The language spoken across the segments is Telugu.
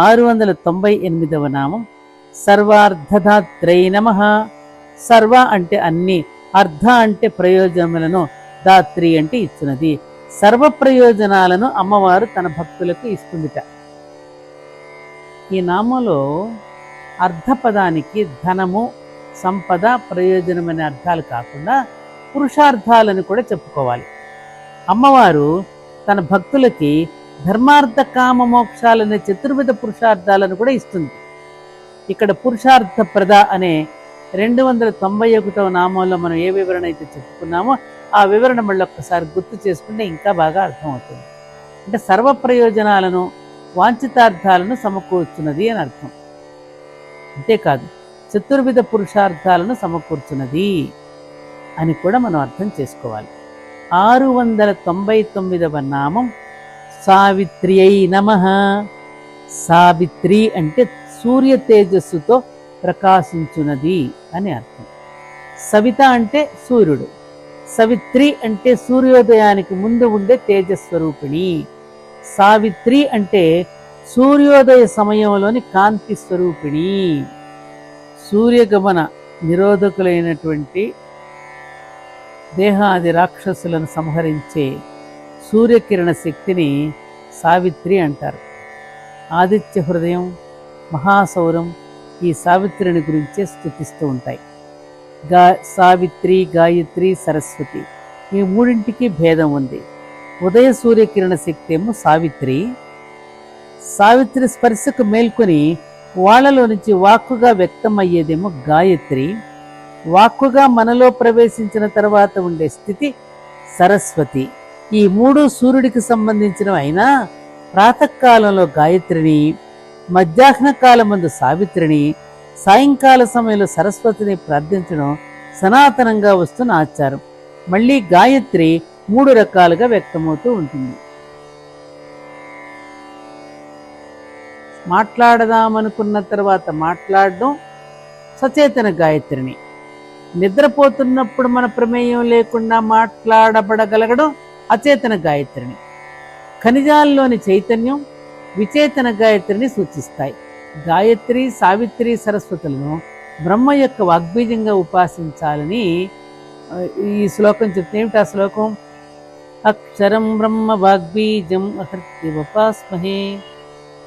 ఆరు వందల తొంభై ఎనిమిదవ నామం సర్వార్ధదాత్రై నమ. సర్వ అంటే అన్ని అర్ధ అంటే ప్రయోజనములను దాత్రి అంటే ఇచ్చినది. సర్వ ప్రయోజనాలను అమ్మవారు తన భక్తులకు ఇస్తుందిట. ఈ నామంలో అర్ధపదానికి ధనము సంపద ప్రయోజనమనే అర్థాలు కాకుండా పురుషార్థాలను కూడా చెప్పుకోవాలి. అమ్మవారు తన భక్తులకి ధర్మార్థ కామ మోక్షాలనే చతుర్విధ పురుషార్థాలను కూడా ఇస్తుంది. ఇక్కడ పురుషార్థ ప్రద అనే రెండు వందల తొంభై ఒకటవ నామంలో మనం ఏ వివరణ అయితే చెప్పుకున్నామో ఆ వివరణ మళ్ళీ ఒక్కసారి గుర్తు చేసుకుంటే ఇంకా బాగా అర్థమవుతుంది. అంటే సర్వ ప్రయోజనాలను వాంఛితార్థాలను సమకూర్చున్నది అని అర్థం. అంతేకాదు చతుర్విధ పురుషార్థాలను సమకూర్చున్నది అని కూడా మనం అర్థం చేసుకోవాలి. ఆరు వందల తొంభై తొమ్మిదవ నామం సావిత్రి అయి నమ. సావిత్రి అంటే సూర్య తేజస్సుతో ప్రకాశించున్నది అని అర్థం. సవిత అంటే సూర్యుడు. సవిత్రి అంటే సూర్యోదయానికి ముందు ఉండే తేజస్వరూపిణి. సావిత్రి అంటే సూర్యోదయ సమయంలోని కాంతి స్వరూపిణి. సూర్యగమన నిరోధకులైనటువంటి దేహాది రాక్షసులను సంహరించే సూర్యకిరణ శక్తిని సావిత్రి అంటారు. ఆదిత్య హృదయం మహాసౌరం ఈ సావిత్రిని గురించే స్థుతిస్తూ ఉంటాయి. గా సావిత్రి గాయత్రి సరస్వతి ఈ మూడింటికి భేదం ఉంది. ఉదయ సూర్యకిరణ శక్తి ఏమో సావిత్రి. సావిత్రి స్పర్శకు మేల్కొని వాళ్ళలో నుంచి వాక్కుగా వ్యక్తమయ్యేదేమో గాయత్రి. వాక్కుగా మనలో ప్రవేశించిన తర్వాత ఉండే స్థితి సరస్వతి. ఈ మూడు సూర్యుడికి సంబంధించినవైనా అయినా ప్రాతకాలంలో గాయత్రిని మధ్యాహ్న కాలమందు సావిత్రిని సాయంకాల సమయంలో సరస్వతిని ప్రార్థించడం సనాతనంగా వస్తున్న ఆచారం. మళ్ళీ గాయత్రి మూడు రకాలుగా వ్యక్తమవుతూ ఉంటుంది. మాట్లాడదామనుకున్న తర్వాత మాట్లాడడం సచేతన గాయత్రిని. నిద్రపోతున్నప్పుడు మన ప్రమేయం లేకుండా మాట్లాడబడగలగడం అచేతన గాయత్రిని. ఖనిజాల్లోని చైతన్యం విచేతన గాయత్రిని సూచిస్తాయి. గాయత్రి సావిత్రి సరస్వతులను బ్రహ్మ యొక్క వాగ్బీజంగా ఉపాసించాలని ఈ శ్లోకం చెప్తే ఏమిటి ఆ శ్లోకం? అక్షరం బ్రహ్మ వాగ్బీజం అహృత్య ఉపాస్మహే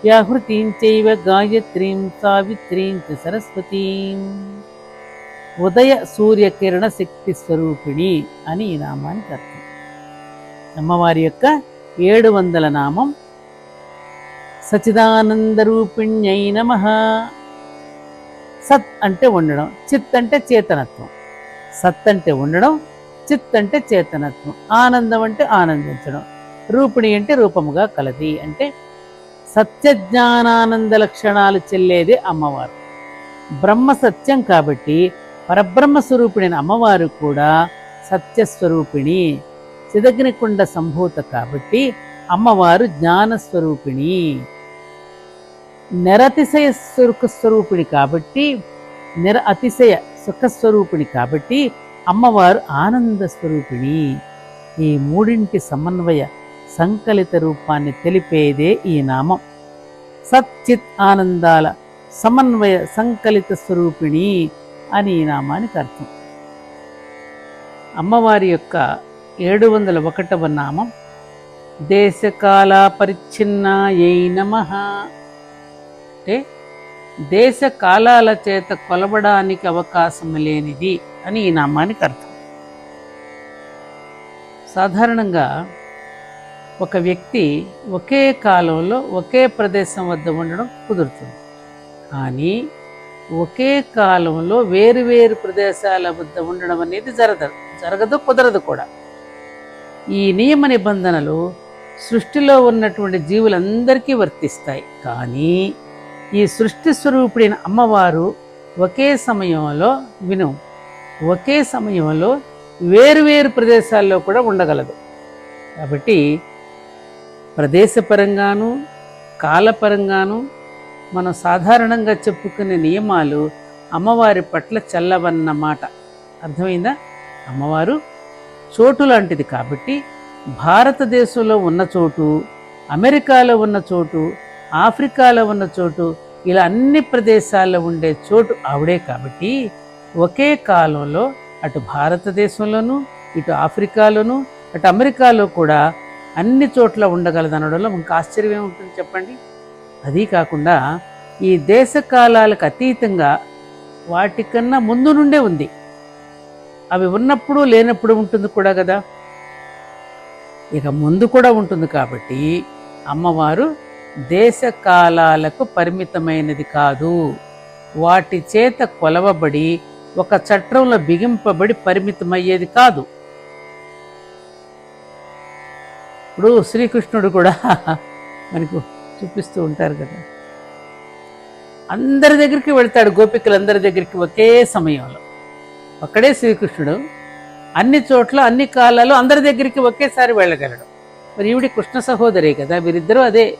యాహృతీం చైవ గాయత్రీం సావిత్రీం చ సరస్వతీం. ఉదయ సూర్యకిరణ శక్తి స్వరూపిణి అని ఈ నామానికి అర్థం. అమ్మవారి యొక్క ఏడు వందల నామం. సచిదానందరూపిణ్యై నమ. సత్ అంటే ఉండడం చిత్ అంటే చేతనత్వం. సత్ అంటే ఉండడం చిత్ అంటే చేతనత్వం. ఆనందం అంటే ఆనందించడం. రూపిణి అంటే రూపముగా కలది అంటే సత్యజ్ఞానానంద లక్షణాలు చెల్లేదే అమ్మవారు. బ్రహ్మ సత్యం కాబట్టి పరబ్రహ్మ స్వరూపిణి అమ్మవారు కూడా సత్యస్వరూపిణి. చిదగ్నికుండ సంభూత కాబట్టి అమ్మవారు జ్ఞానస్వరూపిణి. నిరతిశయ సుఖ స్వరూపిణి కాబట్టి నిర అతిశయ సుఖస్వరూపిణి కాబట్టి అమ్మవారు ఆనంద స్వరూపిణి ఈ మూడింటి సమన్వయ సంకలిత రూపాన్ని తెలిపేదే ఈ నామం. సచ్చిత్ ఆనందాల సమన్వయ సంకలిత స్వరూపిణి అని ఈ నామానికి అర్థం. అమ్మవారి యొక్క ఏడు వందల ఒకటవ నామం. దేశకాల పరిచ్ఛిన్నాయై నమ. అంటే దేశ కాలాల చేత కొలవడానికి అవకాశం లేనిది అని ఈ నామానికి అర్థం. సాధారణంగా ఒక వ్యక్తి ఒకే కాలంలో ఒకే ప్రదేశం వద్ద ఉండడం కుదురుతుంది. కానీ ఒకే కాలంలో వేరు వేరు ప్రదేశాల వద్ద ఉండడం అనేది జరగదు జరగదు కుదరదు కూడా. ఈ నియమ నిబంధనలు సృష్టిలో ఉన్నటువంటి జీవులందరికీ వర్తిస్తాయి. కానీ ఈ సృష్టి స్వరూపుడైన అమ్మవారు ఒకే సమయంలో విను ఒకే సమయంలో వేరువేరు ప్రదేశాల్లో కూడా ఉండగలదు. కాబట్టి ప్రదేశపరంగాను కాలపరంగాను మనం సాధారణంగా చెప్పుకునే నియమాలు అమ్మవారి పట్ల చల్లవన్నమాట. అర్థమైందా? అమ్మవారు చోటు లాంటిది కాబట్టి భారతదేశంలో ఉన్న చోటు అమెరికాలో ఉన్న చోటు ఆఫ్రికాలో ఉన్న చోటు ఇలా అన్ని ప్రదేశాల్లో ఉండే చోటు ఆవిడే కాబట్టి ఒకే కాలంలో అటు భారతదేశంలోనూ ఇటు ఆఫ్రికాలోనూ అటు అమెరికాలో కూడా అన్ని చోట్ల ఉండగలదనడంలో మనకు ఇంకా ఆశ్చర్యం ఏముంటుంది చెప్పండి. అది కాకుండా ఈ దేశ కాలాలకు అతీతంగా వాటికన్నా ముందు నుండే ఉంది. అవి ఉన్నప్పుడు లేనప్పుడు ఉంటుంది కూడా కదా. ఇక ముందు కూడా ఉంటుంది కాబట్టి అమ్మవారు దేశ కాలాలకు పరిమితమైనది కాదు. వాటి చేత కొలవబడి ఒక చట్రంలో బిగింపబడి పరిమితమయ్యేది కాదు. ఇప్పుడు శ్రీకృష్ణుడు కూడా మనకు చూపిస్తూ ఉంటారు కదా. అందరి దగ్గరికి వెళ్తాడు గోపికలందరి దగ్గరికి ఒకే సమయంలో. ఒక్కడే శ్రీకృష్ణుడు. అన్ని చోట్ల అన్ని కాలాలు అందరి దగ్గరికి ఒకేసారి వెళ్ళగలడు. మరి ఈవిడి కృష్ణ సహోదరి కదా వీరిద్దరూ అదే